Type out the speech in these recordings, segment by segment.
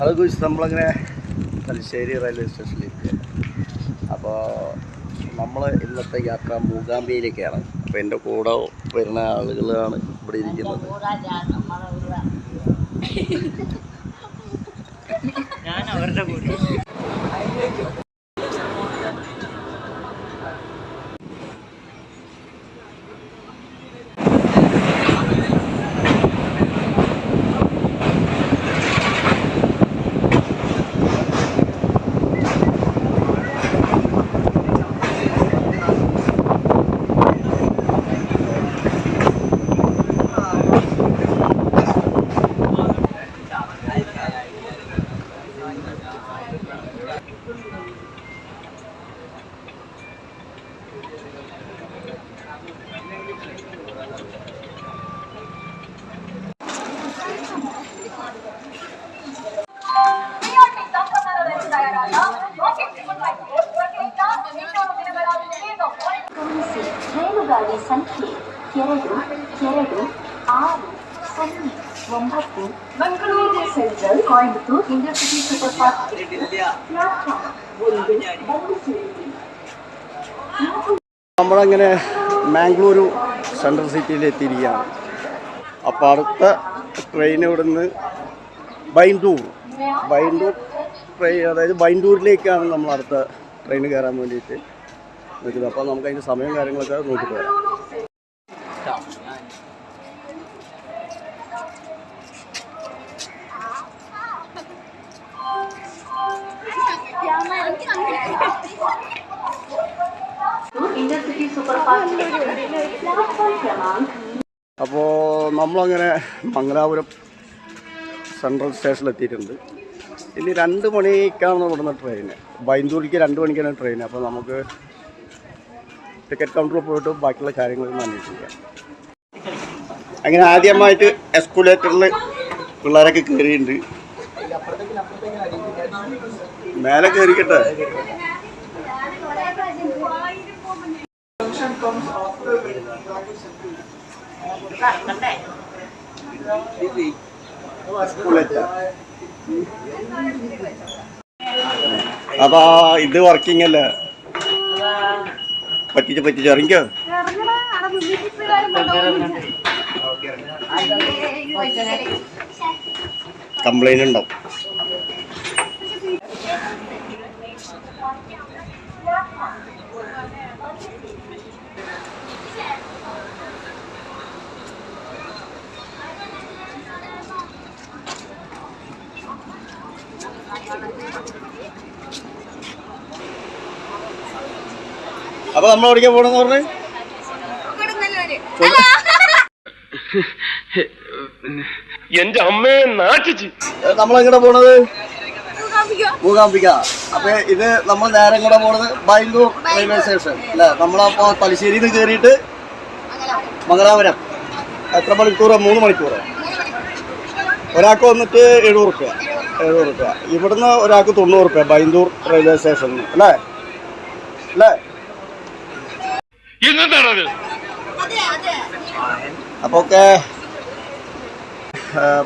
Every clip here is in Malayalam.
അത് കുറിച്ച് നമ്മളങ്ങനെ തലശ്ശേരി റെയിൽവേ സ്റ്റേഷനിലേക്ക് അപ്പോൾ നമ്മൾ ഇന്നത്തെ യാത്ര മൂകാംബിയിലേക്കാണ്. അപ്പോൾ എന്റെ കൂടെ വരുന്ന ആളുകളാണ് ഇവിടെ ഇരിക്കുന്നത്. ഞാൻ അവരുടെ കൂടെ. ಗಮನಿಸಿ ರೈಲುಗಾಡಿ ಸಂಖ್ಯೆ ಎರಡು ಎರಡು ಆರು ಸೊನ್ನೆ ಒಂಬತ್ತು Mangaluru central Coimbatore intercity super fast platform ಒಂದು ಬಂದಿಸಿರಿ നമ്മളങ്ങനെ മാംഗ്ലൂരു സെൻട്രൽ സിറ്റിയിൽ എത്തിയിരിക്കുകയാണ് അപ്പോൾ അടുത്ത ട്രെയിൻ ഇവിടുന്ന് ബൈൻഡൂർ ബൈൻഡൂർ ട്രെയിൻ അതായത് ബൈൻഡൂരിലേക്കാണ് നമ്മൾ അടുത്ത ട്രെയിൻ കയറാൻ വേണ്ടിയിട്ട് നിൽക്കുന്നത്. അപ്പോൾ നമുക്ക് അതിന്റെ സമയം കാര്യങ്ങളൊക്കെ നോക്കി പോരാം അപ്പോൾ നമ്മളങ്ങനെ മംഗലാപുരം സെൻട്രൽ സ്റ്റേഷനിലെത്തിയിട്ടുണ്ട് ഇനി രണ്ട് മണിക്കാണ് ഇവിടുന്ന് ട്രെയിൻ ബൈന്ദൂരിക്ക് രണ്ട് മണിക്കാണ് ട്രെയിൻ അപ്പോൾ നമുക്ക് ടിക്കറ്റ് കൗണ്ടറിൽ പോയിട്ട് ബാക്കിയുള്ള കാര്യങ്ങളൊന്നും അന്വേഷിക്കാം. അങ്ങനെ ആദ്യമായിട്ട് എസ്കുലേറ്ററിൽ പിള്ളേരൊക്കെ കയറിയിട്ടുണ്ട് മേലെ കയറിക്കട്ടെ അപ്പൊ ഇത് വർക്കിംഗ് അല്ലേ? പറ്റിച്ച് പറ്റിച്ച് ഇറങ്ങിക്കോ. കംപ്ലൈന്റ് ഉണ്ടാവും. അപ്പൊ നമ്മൾ എവിടേക്കാ പോണെന്ന് പറഞ്ഞു? എന്റെ അമ്മയെ നാട്ടിച്ച്. നമ്മളെങ്ങടെ പോണത്? മൂകാംബിക. അപ്പൊ ഇത് നമ്മൾ നേരം കൂടെ പോണത്? ബൈന്ദൂർ റെയിൽവേ സ്റ്റേഷൻ അല്ലെ? നമ്മളപ്പോ തലശ്ശേരിയിൽ നിന്ന് കയറിയിട്ട് മംഗലാപുരം. എത്ര മണിക്കൂർ മൂന്ന് മണിക്കൂറോ? ഒരാൾക്ക് വന്നിട്ട് എഴുപത് റുപ്യ. എഴുപത് റുപ്യ ഇവിടുന്ന് ഒരാൾക്ക് തൊണ്ണൂറ് റുപ്യ ബൈന്ദൂർ റെയിൽവേ സ്റ്റേഷനിൽ അല്ലേ? അല്ലേ? അപ്പൊ അപ്പോൾ ഒക്കെ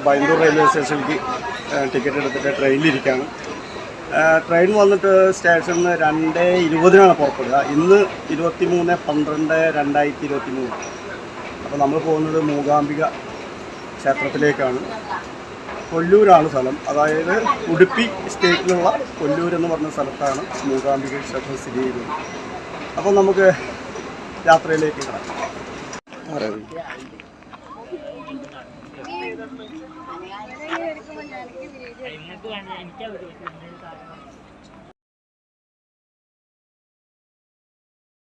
ബൈന്ദൂർ റെയിൽവേ സ്റ്റേഷനിലേക്ക് ടിക്കറ്റ് എടുത്തിട്ട് ട്രെയിനിലിരിക്കുകയാണ് ട്രെയിൻ വന്നിട്ട് സ്റ്റേഷനിൽ നിന്ന് രണ്ട് ഇരുപതിനാണ് പുറപ്പെടുക. ഇന്ന് ഇരുപത്തി മൂന്ന് പന്ത്രണ്ട് രണ്ടായിരത്തി ഇരുപത്തി മൂന്ന് അപ്പോൾ നമ്മൾ പോകുന്നത് മൂകാംബിക ക്ഷേത്രത്തിലേക്കാണ്. കൊല്ലൂരാണ് സ്ഥലം. അതായത് ഉടുപ്പി സ്റ്റേറ്റിലുള്ള കൊല്ലൂർ എന്ന് പറഞ്ഞ സ്ഥലത്താണ് മൂകാംബിക ക്ഷേത്രം സ്ഥിതി ചെയ്യുന്നത്. അപ്പോൾ നമുക്ക് യാത്രയിലേക്ക് കിടക്കാം. എനിക്ക് വേണ്ട എനിക്കാ